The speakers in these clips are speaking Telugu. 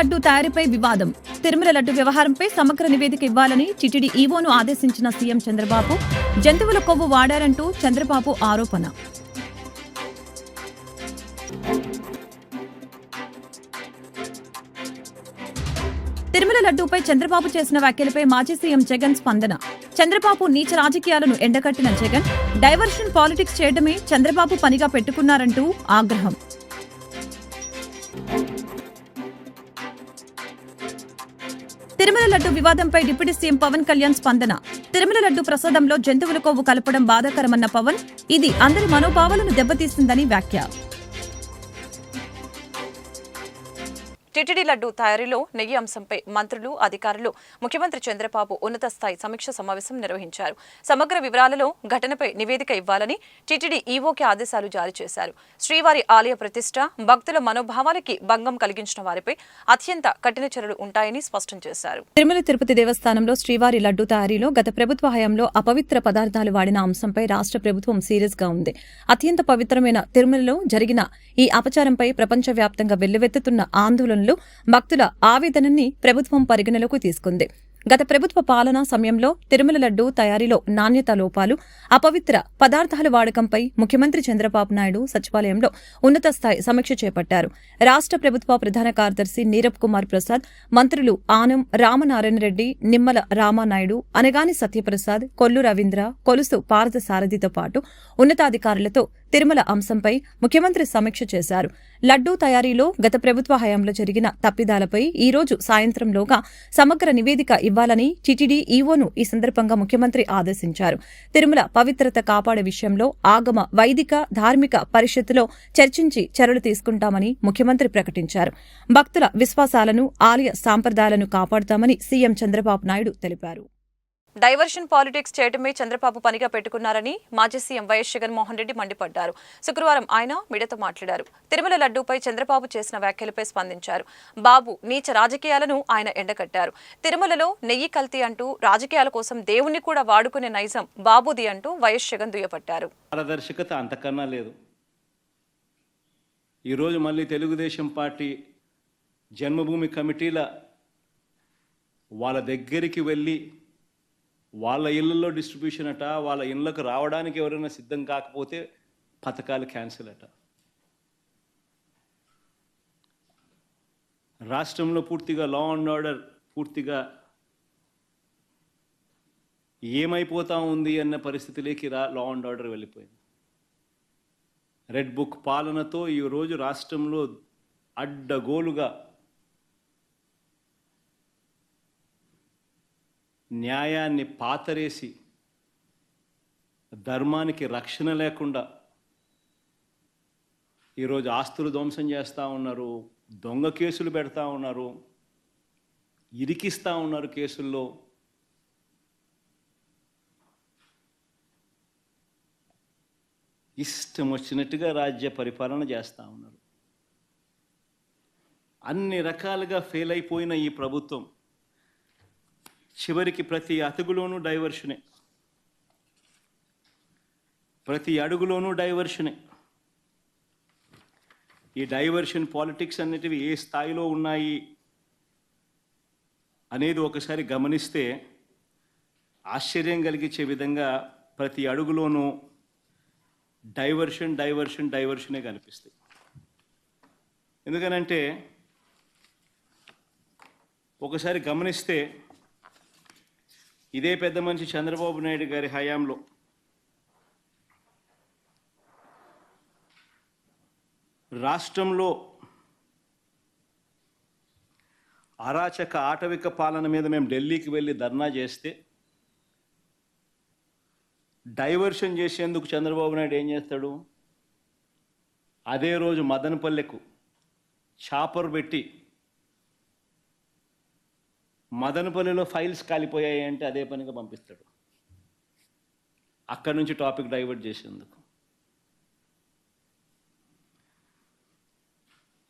లడ్డు తయారీపై వివాదం. తిరుమల లడ్డు వ్యవహారంపై సమగ్ర నివేదిక ఇవ్వాలని చిటిడి ఈవోను ఆదేశించిన సీఎం చంద్రబాబు జంతువుల కొవ్వు వాడారంటూ చంద్రబాబు ఆరోపణ. తిరుమల లడ్డూపై చంద్రబాబు చేసిన వ్యాఖ్యలపై మాజీ సీఎం జగన్ స్పందన. చంద్రబాబు నీచ రాజకీయాలను ఎండకట్టిన జగన్ డైవర్షన్ పాలిటిక్స్ చేయడమే చంద్రబాబు పనిగా పెట్టుకున్నారంటూ ఆగ్రహం. తిరుమల లడ్డు వివాదంపై డిప్యూటీ సీఎం పవన్ కళ్యాణ్ స్పందన. తిరుమల లడ్డు ప్రసాదంలో జంతువుల కొవ్వు కలపడం బాధాకరమన్న పవన్ ఇది అందరి మనోభావాలను దెబ్బతీస్తుందని వ్యాఖ్య. టిటిడి లడ్డు తయారీలో నెయ్యి అంశంపై మంత్రులు అధికారులు ముఖ్యమంత్రి చంద్రబాబు ఉన్నత స్థాయి సమీక్ష సమావేశం నిర్వహించారు. సమగ్ర వివరాలలో ఘటనపై నివేదిక ఇవ్వాలని టిటిడి ఈవోకి ఆదేశాలు జారీ చేశారు. శ్రీవారి ఆలయ ప్రతిష్ట భక్తుల మనోభావాలకి భంగం కలిగించిన వారిపై అత్యంత కఠిన చర్యలు ఉంటాయని స్పష్టం చేశారు. తిరుమల తిరుపతి దేవస్థానంలో శ్రీవారి లడ్డు తయారీలో గత ప్రభుత్వ హయాంలో అపవిత్ర పదార్థాలు వాడిన అంశంపై రాష్ట్ర ప్రభుత్వం సీరియస్గా ఉంది. అత్యంత పవిత్రమైన తిరుమలలో జరిగిన ఈ అపచారంపై ప్రపంచవ్యాప్తంగా వెల్లువెత్తుతున్న ఆందోళనలు భక్తుల ఆవేదనని ప్రభుత్వం పరిగణలోకి తీసుకుంది. గత ప్రభుత్వ పాలనా సమయంలో తిరుమల లడ్డు తయారీలో నాణ్యత లోపాలు అపవిత్ర పదార్థాల వాడకంపై ముఖ్యమంత్రి చంద్రబాబు నాయుడు సచివాలయంలో ఉన్నత స్థాయి సమీక్ష చేపట్టారు. రాష్ట్ర ప్రభుత్వ ప్రధాన కార్యదర్శి నీరబ్ కుమార్ ప్రసాద్ మంత్రులు ఆనం రామనారాయణ రెడ్డి నిమ్మల రామానాయుడు అనగాని సత్యప్రసాద్ కొల్లు రవీంద్ర కొలుసు పార్థ సారథితో పాటు ఉన్నతాధికారులతో తిరుమల అంశంపై ముఖ్యమంత్రి సమీక్ష చేశారు. లడ్డూ తయారీలో గత ప్రభుత్వ హయాంలో జరిగిన తప్పిదాలపై ఈ రోజు సాయంత్రంలోగా సమగ్ర నివేదిక ఇవ్వాలని టిటిడి ఈవోను ఈ సందర్భంగా ముఖ్యమంత్రి ఆదేశించారు. తిరుమల పవిత్రత కాపాడే విషయంలో ఆగమ వైదిక ధార్మిక పరిషత్తులో చర్చించి చర్యలు తీసుకుంటామని ముఖ్యమంత్రి ప్రకటించారు. భక్తుల విశ్వాసాలను ఆలయ సాంప్రదాయాలను కాపాడుతామని సీఎం చంద్రబాబు నాయుడు తెలిపారు. డైవర్షన్ పాలిటిక్స్ చేయడమే చంద్రబాబు పనిగా పెట్టుకున్నారని మాజీ సీఎం వైఎస్ జగన్మోహన్ రెడ్డి మండిపడ్డారు. శుక్రవారం ఆయన మీడియాతో మాట్లాడారు. తిరుమల లడ్డూపై చంద్రబాబు చేసిన వ్యాఖ్యలపై స్పందించారు. బాబు నీచ రాజకీయాలను ఆయన ఎండగట్టారు. తిరుమలలో నెయ్యి కల్తీ అంటూ రాజకీయాల కోసం దేవుణ్ణి కూడా వాడుకునే నైజం బాబుది అంటూ వైఎస్ జగన్ దుయ్యబట్టారు. పారదర్శకత అంతకన్నా లేదు. ఈరోజు మళ్ళీ తెలుగుదేశం పార్టీ జన్మభూమి కమిటీల వాళ్ళ దగ్గరికి వెళ్ళి వాళ్ళ ఇళ్ళల్లో డిస్ట్రిబ్యూషన్ అట వాళ్ళ ఇళ్ళకు రావడానికి ఎవరైనా సిద్ధం కాకపోతే పథకాలు క్యాన్సిల్ అట. రాష్ట్రంలో పూర్తిగా లా అండ్ ఆర్డర్ పూర్తిగా ఏమైపోతా ఉంది అన్న పరిస్థితిలోకి రా లా అండ్ ఆర్డర్ వెళ్ళిపోయింది. రెడ్ బుక్ పాలనతో ఈరోజు రాష్ట్రంలో అడ్డగోలుగా న్యాయాన్ని పాతరేసి ధర్మానికి రక్షణ లేకుండా ఈరోజు ఆస్తులు ధ్వంసం చేస్తూ ఉన్నారు దొంగ కేసులు పెడతా ఉన్నారు ఇరికిస్తూ ఉన్నారు కేసుల్లో. ఇష్టం వచ్చినట్టుగా రాజ్య పరిపాలన చేస్తూ ఉన్నారు. అన్ని రకాలుగా ఫెయిల్ అయిపోయిన ఈ ప్రభుత్వం చివరికి ప్రతి అతుగులోనూ డైవర్షనే ప్రతి అడుగులోనూ డైవర్షనే ఈ డైవర్షన్ పాలిటిక్స్ అనేటివి ఏ స్థాయిలో ఉన్నాయి అనేది ఒకసారి గమనిస్తే ఆశ్చర్యం కలిగించే విధంగా ప్రతి అడుగులోనూ డైవర్షన్ డైవర్షన్ డైవర్షనే కనిపిస్తాయి. ఎందుకనంటే ఒకసారి గమనిస్తే ఇదే పెద్ద మనిషి చంద్రబాబు నాయుడు గారి హయాంలో. రాష్ట్రంలో అరాచక ఆటవిక పాలన మీద మేము ఢిల్లీకి వెళ్ళి ధర్నా చేస్తే డైవర్షన్ చేసేందుకు చంద్రబాబు నాయుడు ఏం చేస్తాడు? అదే రోజు మదనపల్లెకు చాపర్ పెట్టి మదనపల్లిలో ఫైల్స్ కాలిపోయాయి అంటే అదే పనిగా పంపిస్తాడు. అక్కడి నుంచి టాపిక్ డైవర్ట్ చేసేందుకు.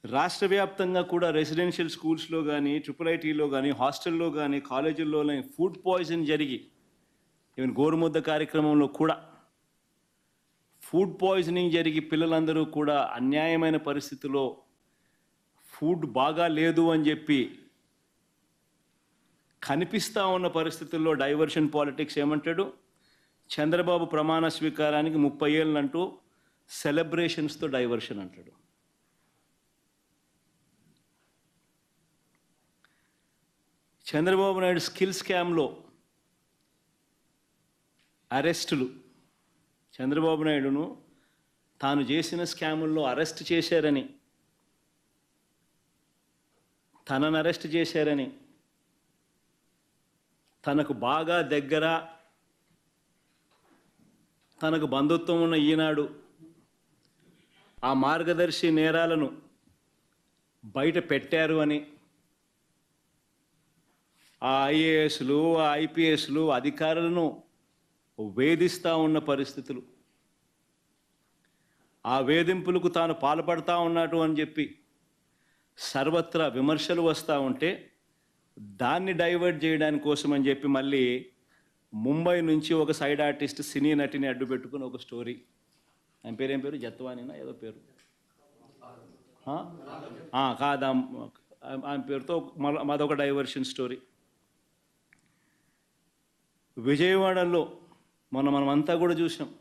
రాష్ట్ర వ్యాప్తంగా కూడా రెసిడెన్షియల్ స్కూల్స్లో కానీ ట్రిపుల్ ఐటీలో కానీ హాస్టల్లో కానీ కాలేజీల్లో కానీ ఫుడ్ పాయిజన్ జరిగి ఈవెన్ గోరుముద్ద కార్యక్రమంలో కూడా ఫుడ్ పాయిజనింగ్ జరిగి పిల్లలందరూ కూడా అన్యాయమైన పరిస్థితిలో ఫుడ్ బాగా లేదు అని చెప్పి కనిపిస్తూ ఉన్న పరిస్థితుల్లో డైవర్షన్ పాలిటిక్స్ ఏమంటాడు? చంద్రబాబు ప్రమాణ స్వీకారానికి ముప్పై ఏళ్ళంటూ సెలబ్రేషన్స్తో డైవర్షన్ అంటాడు. చంద్రబాబు నాయుడు స్కిల్ స్కామ్లో అరెస్టులు. చంద్రబాబు నాయుడును తాను చేసిన స్కాముల్లో అరెస్ట్ చేశారని తనను అరెస్ట్ చేశారని తనకు బాగా దగ్గర తనకు బంధుత్వం ఉన్న ఈనాడు ఆ మార్గదర్శి నేరాలను బయట పెట్టారు అని ఆ ఐఏఎస్లు ఆ ఐపీఎస్లు అధికారులను వేధిస్తూ ఉన్న పరిస్థితులు. ఆ వేధింపులకు తాను పాల్పడతా ఉన్నాడు అని చెప్పి సర్వత్రా విమర్శలు వస్తూ ఉంటే దాన్ని డైవర్ట్ చేయడానికి కోసం అని చెప్పి మళ్ళీ ముంబై నుంచి ఒక సైడ్ ఆర్టిస్ట్ సినీ నటిని అడ్డు పెట్టుకుని ఒక స్టోరీ. ఆయన పేరేం పేరు? జత్వానినా? ఏదో పేరు. కాదా. ఆయన పేరుతో మాదొక డైవర్షన్ స్టోరీ. విజయవాడలో మొన్న మనమంతా కూడా చూసాం.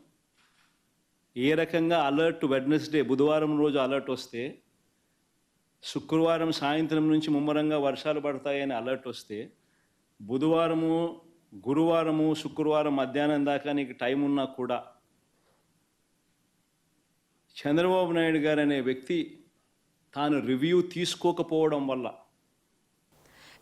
ఏ రకంగా అలర్ట్ వెడ్నెస్డే బుధవారం రోజు అలర్ట్ వస్తే శుక్రవారం సాయంత్రం నుంచి ముమ్మరంగా వర్షాలు పడతాయని అలర్ట్ వస్తే బుధవారము గురువారము శుక్రవారం మధ్యాహ్నం దాకా నీకు టైం ఉన్నా కూడా చంద్రబాబు నాయుడు గారు అనే వ్యక్తి తాను రివ్యూ తీసుకోకపోవడం వల్ల.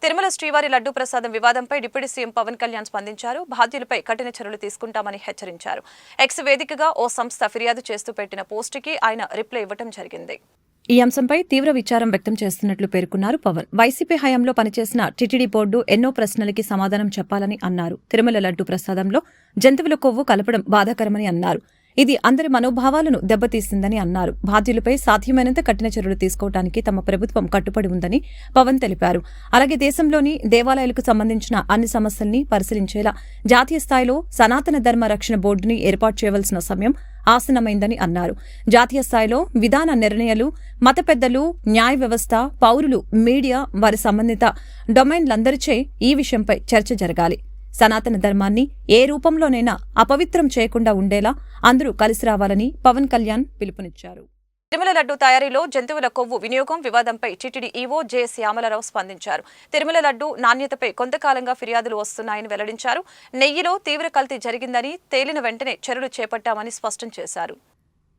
తిరుమల శ్రీవారి లడ్డూ ప్రసాదం వివాదంపై డిప్యూటీ సీఎం పవన్ కళ్యాణ్ స్పందించారు. బాధ్యులపై కఠిన చర్యలు తీసుకుంటామని హెచ్చరించారు. ఎక్స్ వేదికగా ఓ సంస్థ ఫిర్యాదు చేస్తూ పెట్టిన పోస్టుకి ఆయన రిప్లై ఇవ్వటం జరిగింది. ఈ అంశంపై తీవ్ర విచారం వ్యక్తం చేస్తున్నట్లు పేర్కొన్నారు పవన్. వైసీపీ హయాంలో పనిచేసిన టిటిడి బోర్డు ఎన్నో ప్రశ్నలకి సమాధానం చెప్పాలని అన్నారు. తిరుమల లడ్డు ప్రసాదంలో జంతువుల కొవ్వు కలపడం బాధాకరమని అన్నారు. ఇది అందరి మనోభావాలను దెబ్బతీసిందని అన్నారు. బాధ్యులపై సాధ్యమైనంత కఠిన చర్యలు తీసుకోవడానికి తమ ప్రభుత్వం కట్టుబడి ఉందని పవన్ తెలిపారు. అలాగే దేశంలోని దేవాలయాలకు సంబంధించిన అన్ని సమస్యల్ని పరిశీలించేలా జాతీయ స్థాయిలో సనాతన ధర్మ రక్షణ బోర్డుని ఏర్పాటు చేయవలసిన సమయం ఆసనమైందని అన్నారు. జాతీయ స్థాయిలో విధాన నిర్ణయాలు మత పెద్దలు న్యాయ వ్యవస్థ పౌరులు మీడియా వారి సంబంధిత డొమైన్లందరిచే ఈ విషయంపై చర్చ జరగాలి. సనాతన ధర్మాన్ని ఏ రూపంలోనైనా అపవిత్రం చేయకుండా ఉండేలా అందరూ కలిసి రావాలని పవన్ కళ్యాణ్ పిలుపునిచ్చారు. తిరుమల లడ్డు తయారీలో జంతువుల కొవ్వు వినియోగం వివాదంపై టీటీడీ ఈవో జె శ్యామలరావు స్పందించారు. తిరుమల లడ్డు నాణ్యతపై కొంతకాలంగా ఫిర్యాదులు వస్తున్నాయని వెల్లడించారు. నెయ్యిలో తీవ్ర కల్తీ జరిగిందని తేలిన వెంటనే చర్యలు చేపట్టామని స్పష్టం చేశారు.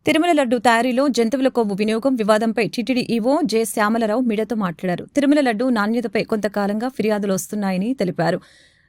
తిరుమల లడ్డు తయారీలో జంతువుల కొవ్వు వినియోగం వివాదంపై టీటీడీ ఈవో జె శ్యామలరావు మీడియాతో మాట్లాడారు. తిరుమల లడ్డు నాణ్యతపై కొంతకాలంగా ఫిర్యాదులు వస్తున్నాయని తెలిపారు.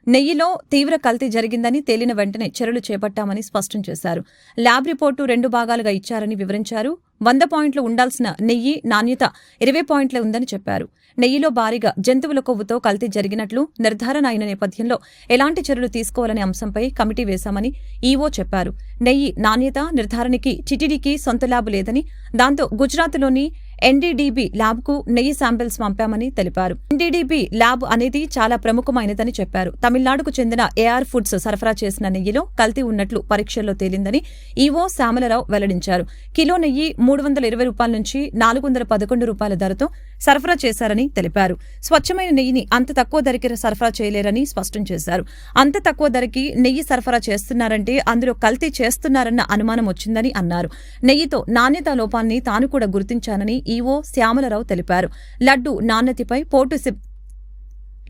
నెయ్యిలో తీవ్ర కల్తీ జరిగిందని తేలిన వెంటనే చర్యలు చేపట్టామని స్పష్టం చేశారు. ల్యాబ్ రిపోర్టు రెండు భాగాలుగా ఇచ్చారని వివరించారు. వంద పాయింట్లు ఉండాల్సిన నెయ్యి నాణ్యత ఇరవై పాయింట్లే ఉందని చెప్పారు. నెయ్యిలో భారీగా జంతువుల కొవ్వుతో కల్తీ జరిగినట్లు నిర్ధారణ అయిన నేపథ్యంలో ఎలాంటి చర్యలు తీసుకోవాలనే అంశంపై కమిటీ వేశామని ఈవో చెప్పారు. నెయ్యి నాణ్యత నిర్ధారణకి చిటిడికి సొంత ల్యాబ్ లేదని దాంతో గుజరాత్లోని ఎన్డీడీబీ ల్యాబ్కు నెయ్యి శాంపిల్స్ పంపామని తెలిపారు. ఎన్డీడీబీ ల్యాబ్ అనేది చాలా ప్రముఖమైనదని చెప్పారు. తమిళనాడుకు చెందిన ఏఆర్ ఫుడ్స్ సరఫరా చేసిన నెయ్యిలో కల్తీ ఉన్నట్లు పరీక్షల్లో తేలిందని ఈవో శ్యామలరావు వెల్లడించారు. కిలో నెయ్యి మూడు వందల ఇరవై రూపాయల నుంచి నాలుగు వందల పదకొండు రూపాయల ధరతో సరఫరా చేశారని తెలిపారు. స్వచ్ఛమైన నెయ్యిని అంత తక్కువ ధరకి సరఫరా చేయలేరని స్పష్టం చేశారు. అంత తక్కువ ధరకి నెయ్యి సరఫరా చేస్తున్నారంటే అందులో కల్తీ చేస్తున్నారన్న అనుమానం వచ్చిందని అన్నారు. నెయ్యితో నాణ్యత లోపాన్ని తాను కూడా గుర్తించానని ఈవో శ్యామలరావు తెలిపారు. లడ్డు నాణ్యతపై పోటు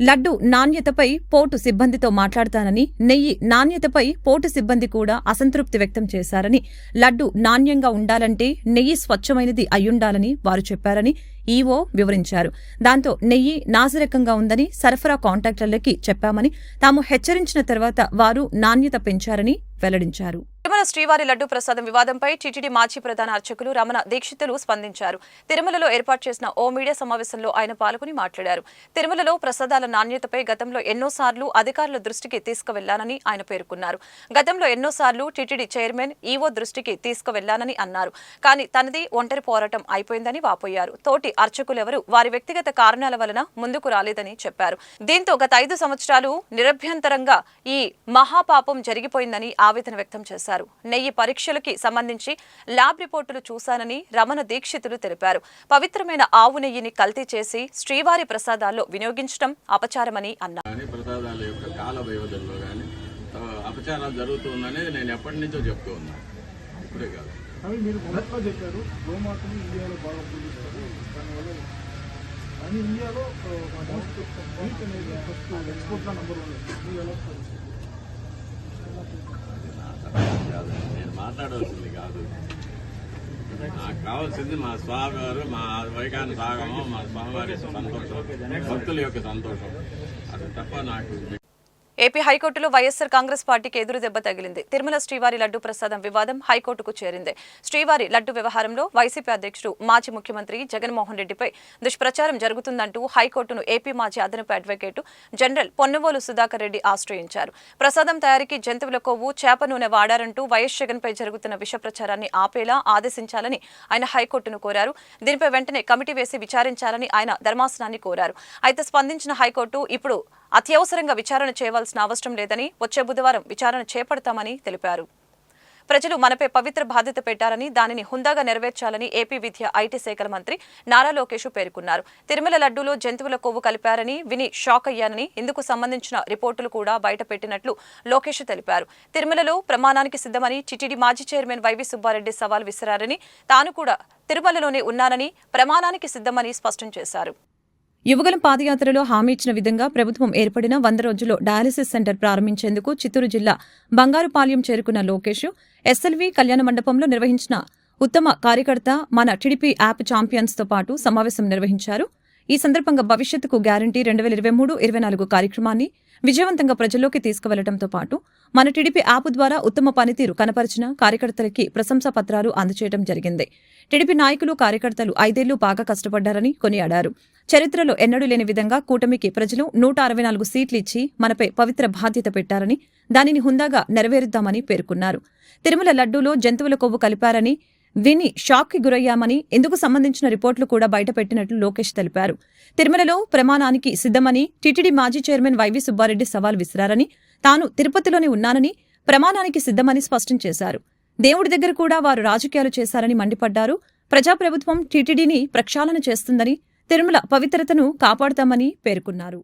లడ్డు నాణ్యతపై పోర్టు సిబ్బందితో మాట్లాడతానని నెయ్యి నాణ్యతపై పోర్టు సిబ్బంది కూడా అసంతృప్తి వ్యక్తం చేశారని లడ్డు నాణ్యంగా ఉండాలంటే నెయ్యి స్వచ్ఛమైనది అయ్యుండాలని వారు చెప్పారని ఈవో వివరించారు. దాంతో నెయ్యి నాసిరకంగా ఉందని సరఫరా కాంట్రాక్టర్లకి చెప్పామని తాము హెచ్చరించిన తర్వాత వారు నాణ్యత పెంచారని వెల్లడించారు. తిరుమల శ్రీవారి లడ్డు ప్రసాదం వివాదంపై టీటీడీ మాజీ ప్రధాన అర్చకులు రమణ దీక్షితులు స్పందించారు. తిరుమలలో ఏర్పాటు చేసిన ఓ మీడియా సమావేశంలో ఆయన పాల్గొని మాట్లాడారు. తిరుమలలో ప్రసాదాల నాణ్యతపై గతంలో ఎన్నోసార్లు అధికారుల దృష్టికి తీసుకువెళ్ళానని ఆయన పేర్కొన్నారు. గతంలో ఎన్నోసార్లు టీటీడీ చైర్మన్ ఈవో దృష్టికి తీసుకువెళ్ళానని అన్నారు. కానీ తనది ఒంటరి పోరాటం అయిపోయిందని వాపోయారు. తోటి అర్చకులెవరూ వారి వ్యక్తిగత కారణాల వలన ముందుకు రాలేదని చెప్పారు. దీంతో గత ఐదు సంవత్సరాలు నిరభ్యంతరంగా ఈ మహాపాపం జరిగిపోయిందని ఆవేదన వ్యక్తం చేశారు. చేశారు. నెయ్యి పరీక్షలకి సంబంధించి ల్యాబ్ రిపోర్టులు చూశానని రమణ దీక్షితులు తెలిపారు. పవిత్రమైన ఆవు నెయ్యిని కల్తీ చేసి శ్రీవారి ప్రసాదాల్లో వినియోగించడం అపచారమని అన్నారు. కానీ ప్రసాదాల యొక్క కాల వ్యవధుల్లో కానీ అపచారాలు జరుగుతుందనేది నేను ఎప్పటి నుంచో చెప్తూ ఉన్నాను ఇప్పుడే కాదు. అవి మీరు మొదట్లో చెప్పారు గోమాతని ఇండియాలో బాగా పూజిస్తారు. దానివల్ల కానీ ఇండియాలో మోస్ట్ మీట్ అనేది ఫస్ట్ ఎక్స్పోర్ట్లో నెంబర్ వన్ మీరు ఎలా అది నా సబ్జెక్ట్ కాదు నేను మాట్లాడవలసింది కాదు. నాకు కావాల్సింది మా స్వామి వారు మా వైకాన సాగము మా స్వామివారి సంతోషం భక్తుల యొక్క సంతోషం. అది తప్ప నాకు ఏపీ హైకోర్టులో వైఎస్సార్ కాంగ్రెస్ పార్టీకి ఎదురు దెబ్బ తగిలింది. తిరుమల శ్రీవారి లడ్డు ప్రసాదం వివాదం హైకోర్టుకు చేరింది. శ్రీవారి లడ్డు వ్యవహారంలో వైసీపీ అధ్యక్షుడు మాజీ ముఖ్యమంత్రి జగన్మోహన్ రెడ్డిపై దుష్ప్రచారం జరుగుతుందంటూ హైకోర్టును ఏపీ మాజీ అదనపు అడ్వకేటు జనరల్ పొన్నవోలు సుధాకర్ రెడ్డి ఆశ్రయించారు. ప్రసాదం తయారీకి జంతువుల కొవ్వు చేప నూనె వాడారంటూ వైఎస్ జగన్పై జరుగుతున్న విష ప్రచారాన్ని ఆపేలా ఆదేశించాలని ఆయన హైకోర్టును కోరారు. దీనిపై వెంటనే కమిటీ వేసి విచారించాలని ఆయన ధర్మాసనాన్ని కోరారు. అయితే స్పందించిన హైకోర్టు ఇప్పుడు అత్యవసరంగా విచారణ చేయవలసిన అవసరం లేదని వచ్చే బుధవారం విచారణ చేపడతామని తెలిపారు. ప్రజలు మనపై పవిత్ర బాధ్యత పెట్టారని దానిని హుందాగా నెరవేర్చాలని ఏపీ విద్య ఐటీ శాఖల మంత్రి నారా లోకేష్ పేర్కొన్నారు. తిరుమల లడ్డూలో జంతువుల కొవ్వు కలిపారని విని షాక్ అయ్యానని ఇందుకు సంబంధించిన రిపోర్టులు కూడా బయటపెట్టినట్లు లోకేష్ తెలిపారు. తిరుమలలో ప్రమాణానికి సిద్ధమని టిటిడి మాజీ చైర్మన్ వైవి సుబ్బారెడ్డి సవాల్ విసిరారని తాను కూడా తిరుమలలోనే ఉన్నానని ప్రమాణానికి సిద్ధమని స్పష్టం చేశారు. యువగలం పాదయాత్రలో హామీ ఇచ్చిన విధంగా ప్రభుత్వం ఏర్పడిన వంద రోజుల్లో డయాలసిస్ సెంటర్ ప్రారంభించేందుకు చిత్తూరు జిల్లా బంగారుపాలెం చేరుకున్న లోకేష్ ఎస్ఎల్వి కళ్యాణ మండపంలో నిర్వహించిన ఉత్తమ కార్యకర్త మన టిడిపి యాప్ ఛాంపియన్స్తో పాటు సమావేశం నిర్వహించారు. ఈ సందర్భంగా భవిష్యత్తుకు గ్యారంటీ రెండు వేల ఇరవై మూడు ఇరవై నాలుగు కార్యక్రమాన్ని విజయవంతంగా ప్రజల్లోకి తీసుకువెళ్ళడంతో పాటు మన టిడిపి యాప్ ద్వారా ఉత్తమ పనితీరు కనపరిచిన కార్యకర్తలకి ప్రశంసా పత్రాలు అందజేయడం జరిగింది. టిడిపి నాయకులు కార్యకర్తలు ఐదేళ్ళు బాగా కష్టపడ్డారని కొనియాడారు. చరిత్రలో ఎన్నడూ లేని విధంగా కూటమికి ప్రజలు నూట అరవై నాలుగు సీట్లు ఇచ్చి మనపై పవిత్ర బాధ్యత పెట్టారని దానిని హుందాగా నెరవేరుద్దామని పేర్కొన్నారు. తిరుమల లడ్డూలో జంతువుల కొవ్వు కలిపారని విని షాక్కి గురయ్యామని ఇందుకు సంబంధించిన రిపోర్టులు కూడా బయటపెట్టినట్లు లోకేష్ తెలిపారు. తిరుమలలో ప్రమాణానికి సిద్ధమని టీటీడీ మాజీ చైర్మన్ వైవి సుబ్బారెడ్డి సవాల్ విసిరారని తాను తిరుపతిలోనే ఉన్నానని ప్రమాణానికి సిద్ధమని స్పష్టం చేశారు. దేవుడి దగ్గర కూడా వారు రాజకీయాలు చేశారని మండిపడ్డారు. ప్రజాప్రభుత్వం టీటీడీని ప్రక్షాళన చేస్తుందని తిరుమల పవిత్రతను కాపాడుతామని పేర్కొన్నారు.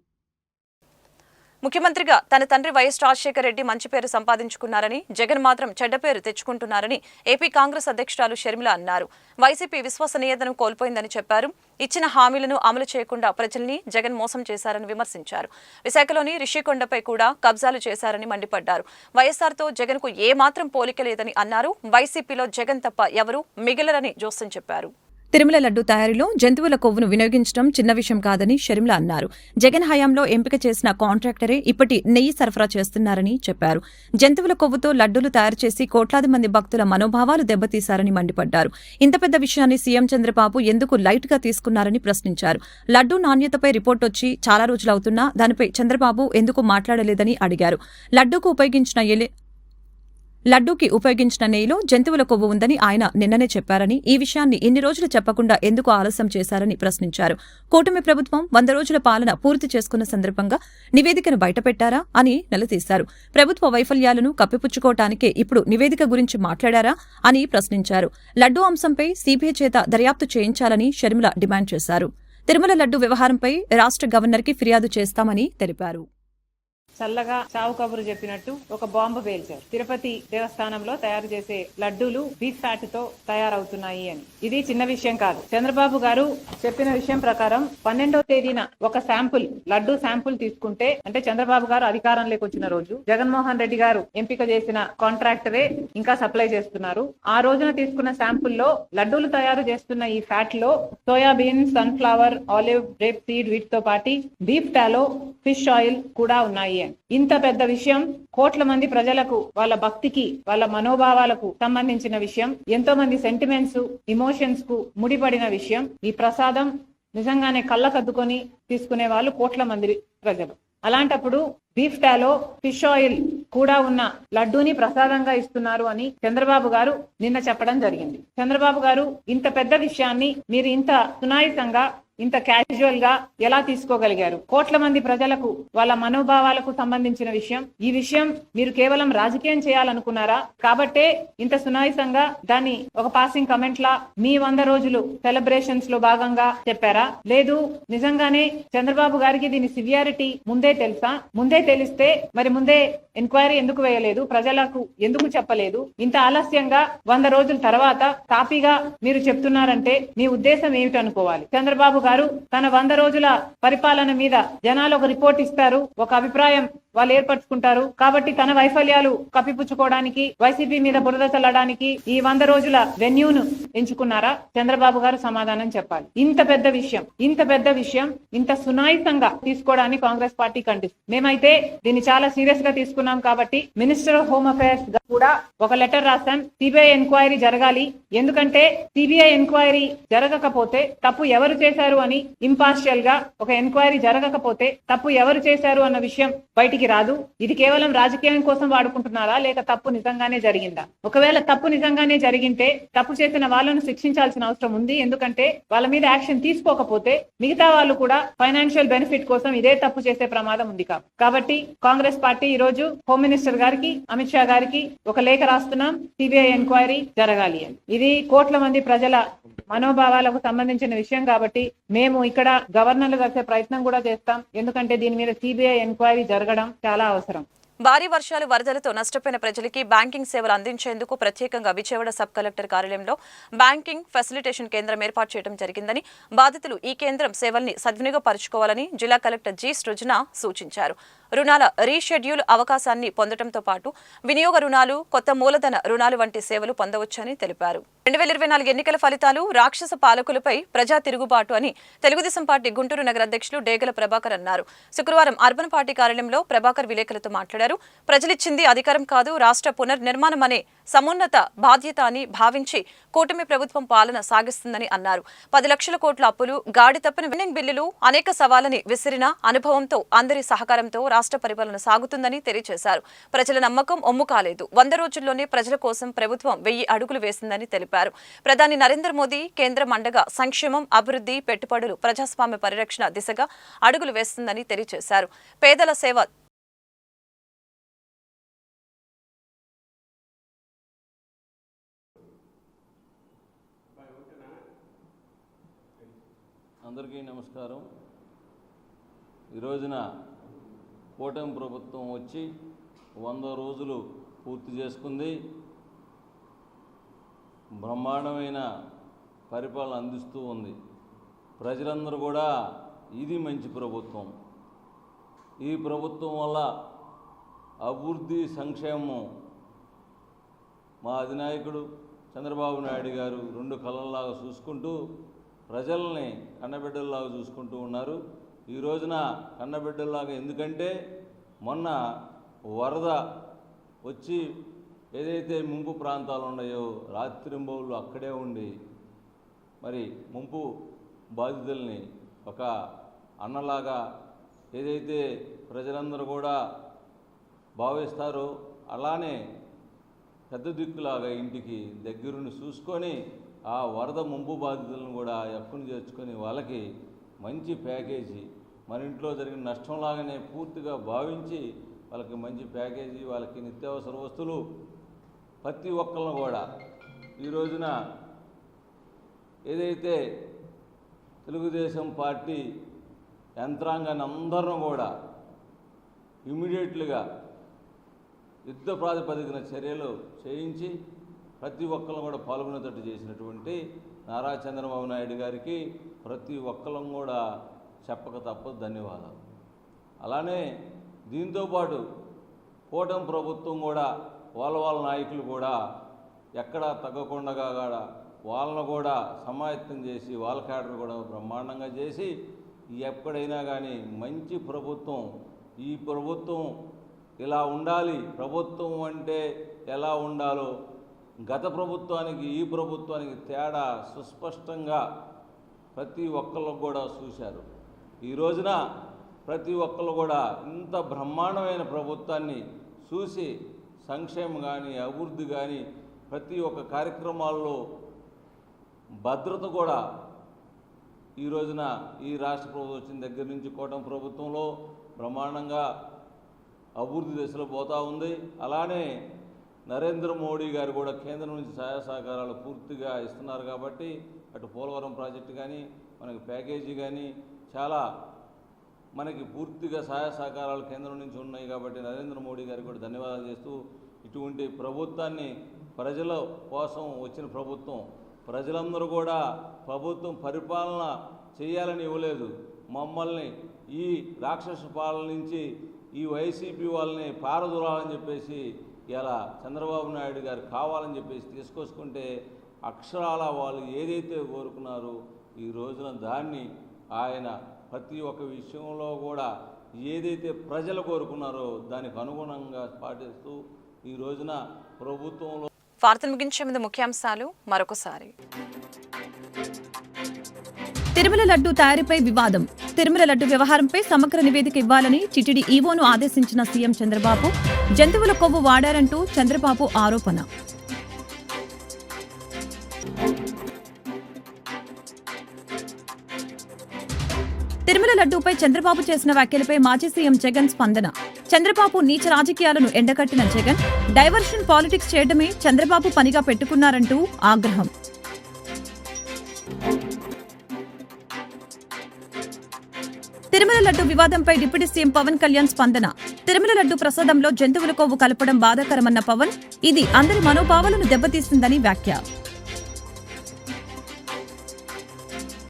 ముఖ్యమంత్రిగా తన తండ్రి వైఎస్ రాజశేఖర రెడ్డి మంచి పేరు సంపాదించుకున్నారని జగన్ మాత్రం చెడ్డ పేరు తెచ్చుకుంటున్నారని ఏపీ కాంగ్రెస్ అధ్యక్షురాలు షర్మిల అన్నారు. వైసీపీ విశ్వసనీయతను కోల్పోయిందని చెప్పారు. ఇచ్చిన హామీలను అమలు చేయకుండా ప్రజల్ని జగన్ మోసం చేశారని విమర్శించారు. విశాఖలోని రిషికొండపై కూడా కబ్జాలు చేశారని మండిపడ్డారు. వైఎస్ఆర్తో జగన్కు ఏమాత్రం పోలిక లేదని అన్నారు. వైసీపీలో జగన్ తప్ప ఎవరూ మిగిలరని జోస్యం చెప్పారు. తిరుమల లడ్డు తయారీలో జంతువుల కొవ్వును వినియోగించడం చిన్న విషయం కాదని షర్మిల అన్నారు. జగన్ హయాంలో ఎంపిక చేసిన కాంట్రాక్టరే ఇప్పటి నెయ్యి సరఫరా చేస్తున్నారని చెప్పారు. జంతువుల కొవ్వుతో లడ్డూలు తయారు చేసి కోట్లాది మంది భక్తుల మనోభావాలు దెబ్బతీశారని మండిపడ్డారు. ఇంత పెద్ద విషయాన్ని సీఎం చంద్రబాబు ఎందుకు లైట్గా తీసుకున్నారని ప్రశ్నించారు. లడ్డూ నాణ్యతపై రిపోర్ట్ వచ్చి చాలా రోజులవుతున్నా దానిపై చంద్రబాబు ఎందుకు మాట్లాడలేదని అడిగారు. లడ్డూకు ఉపయోగించిన ఎలి లడ్డూకి ఉపయోగించిన నెయ్యిలో జంతువుల కొవ్వు ఉందని ఆయన నిన్ననే చెప్పారని ఈ విషయాన్ని ఇన్ని రోజులు చెప్పకుండా ఎందుకు ఆలస్యం చేశారని ప్రశ్నించారు. కూటమి ప్రభుత్వం వంద రోజుల పాలన పూర్తి చేసుకున్న సందర్భంగా నివేదికను బయటపెట్టారా అని నిలదీశారు. ప్రభుత్వ వైఫల్యాలను కప్పిపుచ్చుకోవటానికే ఇప్పుడు నివేదిక గురించి మాట్లాడారా అని ప్రశ్నించారు. లడ్డూ అంశంపై సీబీఐ చేత దర్యాప్తు చేయించాలని షర్మిల డిమాండ్ చేశారు. తిరుమల లడ్డు వ్యవహారంపై రాష్ట్ర గవర్నర్కి ఫిర్యాదు చేస్తామని తెలిపారు. చల్లగా చావు కబురు చెప్పినట్టు ఒక బాంబు పేల్చారు. తిరుపతి దేవస్థానంలో తయారు చేసే లడ్డూలు బీఫ్ ఫ్యాట్తో తయారవుతున్నాయి అని. ఇది చిన్న విషయం కాదు. చంద్రబాబు గారు చెప్పిన విషయం ప్రకారం పన్నెండో తేదీన ఒక శాంపుల్ లడ్డు శాంపుల్ తీసుకుంటే అంటే చంద్రబాబు గారు అధికారంలోకి వచ్చిన రోజు జగన్మోహన్ రెడ్డి గారు ఎంపిక చేసిన కాంట్రాక్టరే ఇంకా సప్లై చేస్తున్నారు. ఆ రోజున తీసుకున్న శాంపుల్లో లడ్డూలు తయారు చేస్తున్న ఈ ఫ్యాట్లో soybean sunflower olive rape seed వీటితో పాటి బీఫ్ టాలో ఫిష్ ఆయిల్ కూడా ఉన్నాయి ఇంత పెద్ద విషయం కోట్ల మంది ప్రజలకు వాళ్ళ భక్తికి వాళ్ళ మనోభావాలకు సంబంధించిన విషయం. ఎంతో మంది సెంటిమెంట్స్ ఇమోషన్స్కు ముడిపడిన విషయం. ఈ ప్రసాదం నిజంగానే కళ్ళకద్దుకొని తీసుకునే వాళ్ళు కోట్ల మంది ప్రజలు. అలాంటప్పుడు బీఫ్ టాలో ఫిష్ ఆయిల్ కూడా ఉన్న లడ్డూని ప్రసాదంగా ఇస్తున్నారు అని చంద్రబాబు గారు నిన్న చెప్పడం జరిగింది. చంద్రబాబు గారు ఇంత పెద్ద విషయాన్ని మీరు ఇంత సునాయితంగా ఇంత క్యాజువల్గా ఎలా తీసుకోగలిగారు? కోట్ల మంది ప్రజలకు వాళ్ళ మనోభావాలకు సంబంధించిన విషయం. ఈ విషయం మీరు కేవలం రాజకీయం చేయాలనుకున్నారా? కాబట్టే ఇంత సునాయసంగా దాన్ని ఒక పాసింగ్ కమెంట్ లా మీ వంద రోజులు సెలబ్రేషన్స్లో భాగంగా చెప్పారా? లేదు నిజంగానే చంద్రబాబు గారికి దీని సివియారిటీ ముందే తెలుసా? ముందే తెలిస్తే మరి ముందే ఎంక్వైరీ ఎందుకు వేయలేదు? ప్రజలకు ఎందుకు చెప్పలేదు? ఇంత ఆలస్యంగా వంద రోజుల తర్వాత కాపీగా మీరు చెప్తున్నారంటే మీ ఉద్దేశం ఏమిటి అనుకోవాలి చంద్రబాబు గారు తన వంద రోజుల పరిపాలన మీద జనాలు ఒక రిపోర్ట్ ఇస్తారు. ఒక అభిప్రాయం వాళ్ళు ఏర్పరచుకుంటారు. కాబట్టి తన వైఫల్యాలు కప్పిపుచ్చుకోవడానికి వైసీపీ మీద బురద చల్లడానికి ఈ వంద రోజుల వెన్యూను ఎంచుకున్నారా? చంద్రబాబు గారు సమాధానం చెప్పాలి. ఇంత పెద్ద విషయం ఇంత పెద్ద విషయం ఇంత సునాయితంగా తీసుకోవడానికి కాంగ్రెస్ పార్టీ ఖండిస్తుంది. మేమైతే దీన్ని చాలా సీరియస్గా తీసుకున్నాం కాబట్టి మినిస్టర్ ఆఫ్ హోమ్ అఫైర్స్గా కూడా ఒక లెటర్ రాశాం సిబిఐ ఎంక్వైరీ జరగాలి. ఎందుకంటే సిబిఐ ఎంక్వైరీ జరగకపోతే తప్పు ఎవరు చేశారు? అని ఇంపార్షియల్గా ఒక ఎంక్వైరీ జరగకపోతే తప్పు ఎవరు చేశారు అన్న విషయం బయటికి రాదు. ఇది కేవలం రాజకీయం కోసం వాడుకుంటున్నారా లేక తప్పు నిజంగానే జరిగిందా? ఒకవేళ తప్పు నిజంగానే జరిగింటే తప్పు చేసిన వాళ్ళను శిక్షించాల్సిన అవసరం ఉంది. ఎందుకంటే వాళ్ళ మీద యాక్షన్ తీసుకోకపోతే మిగతా వాళ్ళు కూడా ఫైనాన్షియల్ బెనిఫిట్ కోసం ఇదే తప్పు చేసే ప్రమాదం ఉంది కాబట్టి కాంగ్రెస్ పార్టీ ఈ రోజు హోమ్ మినిస్టర్ గారికి అమిత్ షా గారికి ఒక లేఖ రాస్తున్నాం. సిబిఐ ఎంక్వైరీ జరగాలి అని. ఇది కోట్ల మంది ప్రజల మనోభావాలకు సంబంధించిన విషయం కాబట్టి మేము ఇక్కడ గవర్నర్లు కలిసే ప్రయత్నం కూడా చేస్తాం. ఎందుకంటే దీని మీద సిబిఐ ఎంక్వైరీ జరగడం చాలా అవసరం. భారీ వర్షాలు వరదలతో నష్టపోయిన ప్రజలకి బ్యాంకింగ్ సేవలు అందించేందుకు ప్రత్యేకంగా విజయవాడ సబ్ కలెక్టర్ కార్యాలయంలో బ్యాంకింగ్ ఫెసిలిటేషన్ కేంద్రం ఏర్పాటు చేయడం జరిగిందని బాధితులు ఈ కేంద్రం సేవల్ని సద్వినియోగపరుచుకోవాలని జిల్లా కలెక్టర్ జి సృజన సూచించారు. రుణాల రీషెడ్యూల్ అవకాశాన్ని పొందడంతో పాటు వినియోగ రుణాలు కొత్త మూలధన రుణాలు వంటి సేవలు పొందవచ్చని తెలిపారు. రెండు వేల ఇరవై నాలుగు ఎన్నికల ఫలితాలు రాక్షస పాలకులపై ప్రజా తిరుగుబాటు అని తెలుగుదేశం పార్టీ గుంటూరు నగర అధ్యక్షులు డేగల ప్రభాకర్ అన్నారు. శుక్రవారం అర్బన్ పార్టీ కార్యాలయంలో ప్రభాకర్ విలేకరులతో మాట్లాడారు. ప్రజలిచ్చింది అధికారం కాదు రాష్ట్ర పునర్నిర్మాణం అనే సమున్నత బాధ్యత అని భావించి కూటమి ప్రభుత్వం పాలన సాగిస్తుందని అన్నారు. పది లక్షల కోట్ల అప్పులు గాడి తప్పని విన్నింగ్ బిల్లులు అనేక సవాలని విసిరిన అనుభవంతో అందరి సహకారంతో రాష్ట్ర పరిపాలన సాగుతుందని తెలియజేశారు. ప్రజల నమ్మకం ఒమ్ము కాలేదు వంద రోజుల్లోనే ప్రజల కోసం ప్రభుత్వం వెయ్యి అడుగులు వేసిందని తెలిపారు. ప్రధాని నరేంద్ర మోదీ కేంద్రం అండగా సంక్షేమం అభివృద్ధి పెట్టుబడులు ప్రజాస్వామ్య పరిరక్షణ దిశగా అడుగులు వేస్తుందని తెలియజేశారు. పేదల సేవ అందరికీ నమస్కారం. ఈరోజున కూటమి ప్రభుత్వం వచ్చి వంద రోజులు పూర్తి చేసుకుంది. బ్రహ్మాండమైన పరిపాలన అందిస్తూ ఉంది. ప్రజలందరూ కూడా ఇది మంచి ప్రభుత్వం. ఈ ప్రభుత్వం వల్ల అభివృద్ధి సంక్షేమం మా అధినాయకుడు చంద్రబాబు నాయుడు గారు రెండు కళ్ళల్లాగా చూసుకుంటూ ప్రజల్ని కన్నబిడ్డల్లాగా చూసుకుంటూ ఉన్నారు. ఈ రోజున కన్నబిడ్డల్లాగా ఎందుకంటే మొన్న వరద వచ్చి ఏదైతే ముంపు ప్రాంతాలు ఉన్నాయో రాత్రింబవులు అక్కడే ఉండి మరి ముంపు బాధితుల్ని ఒక అన్నలాగా ఏదైతే ప్రజలందరూ కూడా భావిస్తారో అలానే పెద్ద దిక్కులాగా ఇంటికి దగ్గరుండి చూసుకొని ఆ వరద ముంపు బాధితులను కూడా ఎప్పుని చేర్చుకొని వాళ్ళకి మంచి ప్యాకేజీ మన ఇంట్లో జరిగిన నష్టంలాగానే పూర్తిగా భావించి వాళ్ళకి మంచి ప్యాకేజీ వాళ్ళకి నిత్యావసర వస్తువులు ప్రతి ఒక్కళ్ళను కూడా ఈ రోజున ఏదైతే తెలుగుదేశం పార్టీ యంత్రాంగాన్ని అందరిని కూడా ఇమీడియట్లుగా యుద్ధ ప్రాతిపదికన చర్యలు చేయించి ప్రతి ఒక్కరు కూడా పాల్గొనేటట్టు చేసినటువంటి నారా చంద్రబాబు నాయుడు గారికి ప్రతి ఒక్కరం కూడా చెప్పక తప్పదు ధన్యవాదాలు. అలానే దీంతోపాటు కూటమి ప్రభుత్వం కూడా వాళ్ళ వాళ్ళ నాయకులు కూడా ఎక్కడా తగ్గకుండా వాళ్ళను కూడా సమాయత్తం చేసి వాళ్ళ క్యాడర్ కూడా బ్రహ్మాండంగా చేసి ఎక్కడైనా కానీ మంచి ప్రభుత్వం ఈ ప్రభుత్వం ఇలా ఉండాలి ప్రభుత్వం అంటే ఎలా ఉండాలో గత ప్రభుత్వానికి ఈ ప్రభుత్వానికి తేడా సుస్పష్టంగా ప్రతి ఒక్కళ్ళకు కూడా చూశారు. ఈ రోజున ప్రతి ఒక్కళ్ళు కూడా ఇంత బ్రహ్మాండమైన ప్రభుత్వాన్ని చూసి సంక్షేమం కానీ అభివృద్ధి కానీ ప్రతి ఒక్క కార్యక్రమాల్లో భద్రత కూడా ఈ రోజున ఈ రాష్ట్ర ప్రభుత్వం వచ్చిన దగ్గర నుంచి కోటం ప్రభుత్వంలో బ్రహ్మాండంగా అభివృద్ధి దశలో పోతూ ఉంది. అలానే నరేంద్ర మోడీ గారు కూడా కేంద్రం నుంచి సహాయ సహకారాలు పూర్తిగా ఇస్తున్నారు కాబట్టి అటు పోలవరం ప్రాజెక్టు కానీ మనకి ప్యాకేజీ కానీ చాలా మనకి పూర్తిగా సహాయ సహకారాలు కేంద్రం నుంచి ఉన్నాయి కాబట్టి నరేంద్ర మోడీ గారికి కూడా ధన్యవాదాలు చేస్తూ ఇటువంటి ప్రభుత్వాన్ని ప్రజల కోసం వచ్చిన ప్రభుత్వం ప్రజలందరూ కూడా ప్రభుత్వం పరిపాలన చేయాలని ఇవ్వలేదు. మమ్మల్ని ఈ రాక్షస పాలన నుంచి ఈ వైసీపీ వాళ్ళని పారదూరాలని చెప్పేసి ఇలా చంద్రబాబు నాయుడు గారు కావాలని చెప్పేసి తీసుకొచ్చుకుంటే అక్షరాల వాళ్ళు ఏదైతే కోరుకున్నారో ఈ రోజున దాన్ని ఆయన ప్రతి ఒక్క విషయంలో కూడా ఏదైతే ప్రజలు కోరుకున్నారో దానికి అనుగుణంగా పాటిస్తూ ఈ రోజున ప్రభుత్వంలో వార్తలు ముగించే ముందు ముఖ్యాంశాలు మరొకసారి. తిరుమల లడ్డు తయారీపై వివాదం. తిరుమల లడ్డు వ్యవహారంపై సమగ్ర నివేదిక ఇవ్వాలని చిటిడి ఈవోను ఆదేశించిన సీఎం చంద్రబాబు జంతువుల కొవ్వు వాడారంటూ చంద్రబాబు ఆరోపణ. తిరుమల లడ్డూపై చంద్రబాబు చేసిన వ్యాఖ్యలపై మాజీ సీఎం జగన్ స్పందన. చంద్రబాబు నీచ రాజకీయాలను ఎండకట్టిన జగన్ డైవర్షన్ పాలిటిక్స్ చేయడమే చంద్రబాబు పనిగా పెట్టుకున్నారంటూ ఆగ్రహం. తిరుమల లడ్డు వివాదంపై డిప్యూటీ సీఎం పవన్ కళ్యాణ్ స్పందన. తిరుమల లడ్డు ప్రసాదంలో జంతువుల కొవ్వు కలపడం బాధాకరమన్న పవన్ ఇది అందరి మనోభావాలను దెబ్బతీస్తుందని వ్యాఖ్య.